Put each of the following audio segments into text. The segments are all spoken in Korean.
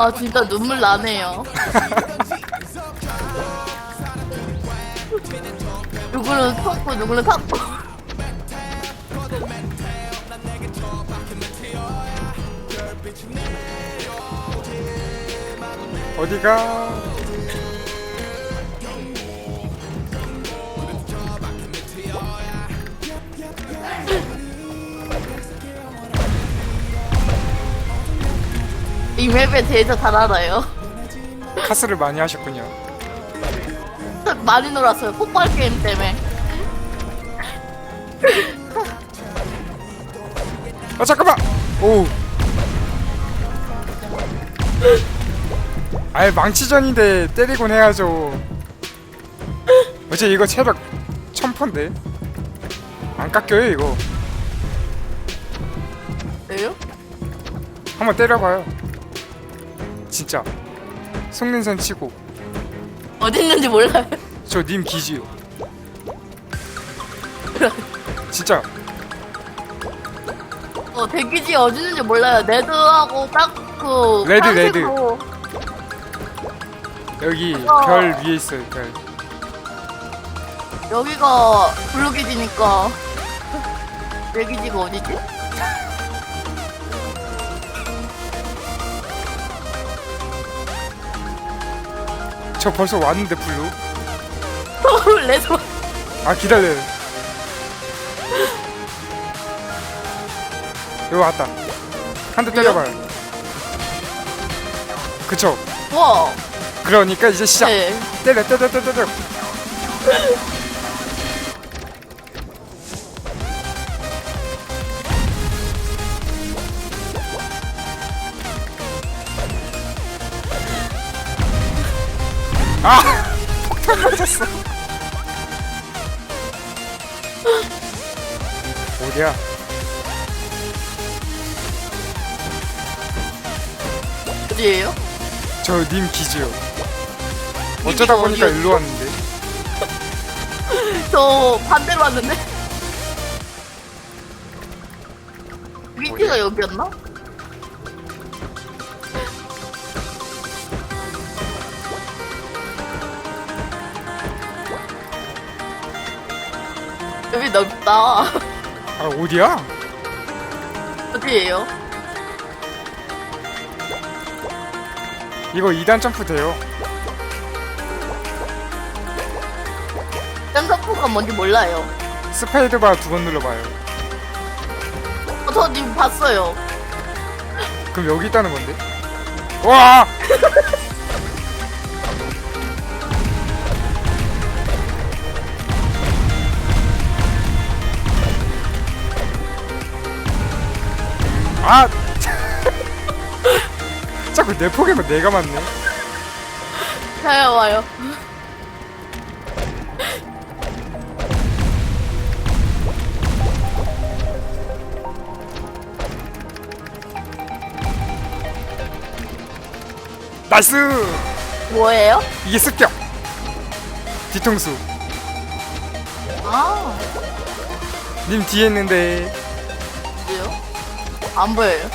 아 진짜 눈물 나네요. 누구는 섰고 누구는 섰고. 어디가? 이 맵에 대해서 잘 알아요. 카스를 많이 하셨군요. 많이 놀았어요. 폭발 게임 때문에. 아 잠깐만. 오. 아예 망치전인데 때리곤 해야죠. 어제 이거 체력 천퍼인데 안 깎여요 이거. 왜요? 한번 때려봐요. 진짜 속는선 치고 어디 있는지 몰라요. 저 님 기지요. 진짜 어, 대기지 어디 있는지 몰라요. 레드하고 딱그 레드, 레드. 어. 여기 어. 별 위에 있어요 별. 여기가 블루기지니까 내 기지가 어디지? 저 벌써 왔는데 블루. 레드 아 기다려요. 여기 왔다. 한 대 때려봐요. 그쵸. 와 그러니까 이제 시작. 네. 때려 때려 때려 때려. 아! 폭탄 맞았어. 어디야? 어디에요? 저 님 기지요. 어쩌다 님이 보니까? 일로 왔는데. 저 반대로 왔는데 위치가 여기였나? 여기 넓다 아 어디야? 어디에요? 이거 2단 점프 돼요. 짬서프가 뭔지 몰라요 스페이드바 두 번 눌러봐요. 어, 저 지금 봤어요 그럼 여기 있다는 건데? 와! 아! 자꾸 내 포개면 내가 맞네. 자요 와요 나이스! 뭐예요? 이게 습격! 뒤통수. 아 님 뒤에 있는데. 뭐요? 안 보여요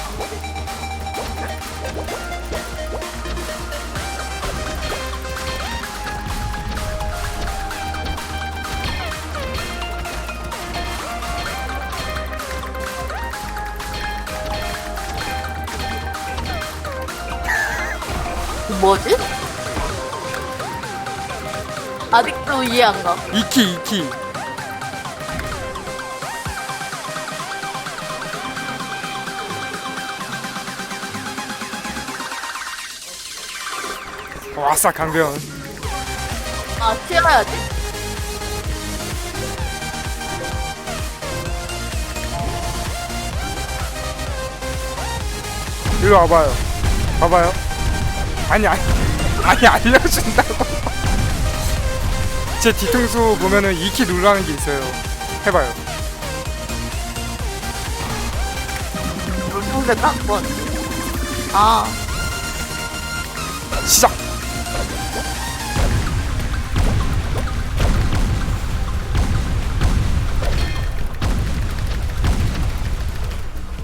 뭐지? 아직도 이해 안 가. 이키, 이키. 와싸 강변. 아, 튀어야지. 일로 와봐요. 봐봐요. 아니 아니 아니 알려준다고. 제 뒤통수 보면은 2키 누르라는 게 있어요. 해봐요. 물통대 딱 번. 아, 시작.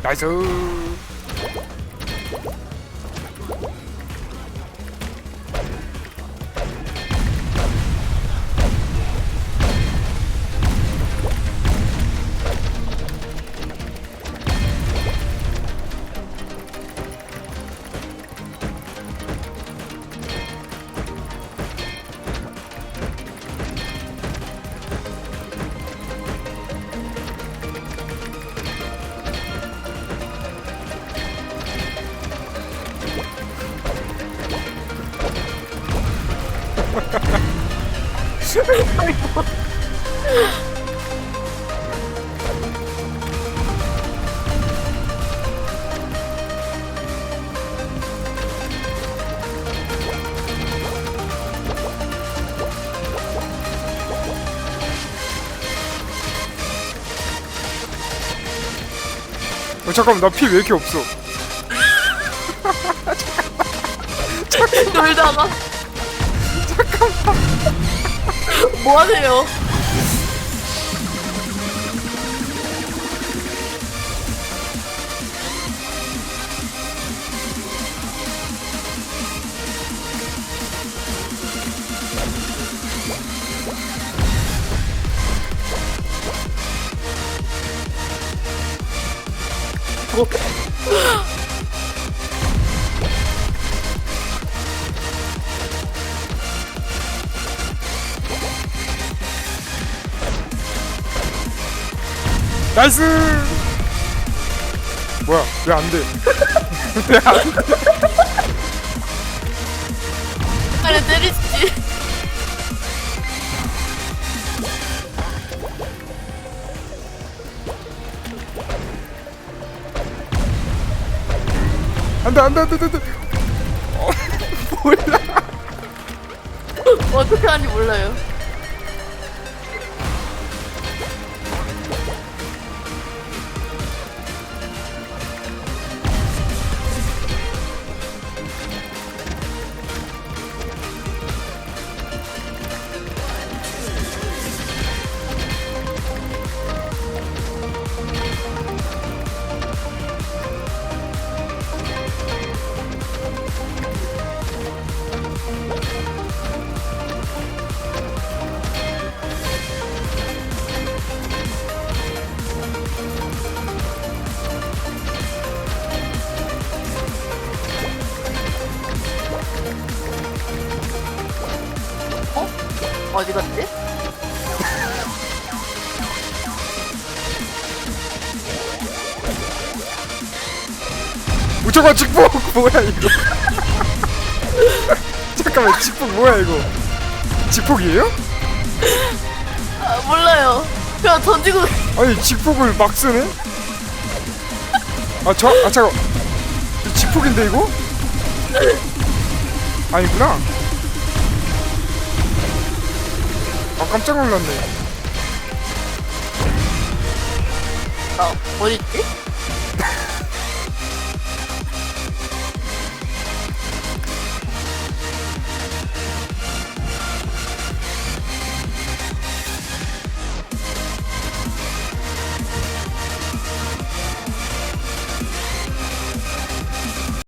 나이스. 어 잠깐만 나 피 왜 이렇게 없어 놀다가. 잠깐만. 뭐 하세요? 뭐? 나이스! 뭐야 왜 안 돼? 왜 안 돼? 빨리 때리지. 안 돼 안 돼 안 돼 안 돼. 어, 몰라. 어떻게 하는지 몰라요. 무조건 직폭 뭐야 이거 잠깐만 직폭 뭐야 이거 직폭이에요? 아, 몰라요. 그냥 던지고 아니 직폭을 막 쓰네? 아 저, 아 잠깐 이 직폭인데 이거? 아니구나 아 깜짝 놀랐네 아, 어딨지?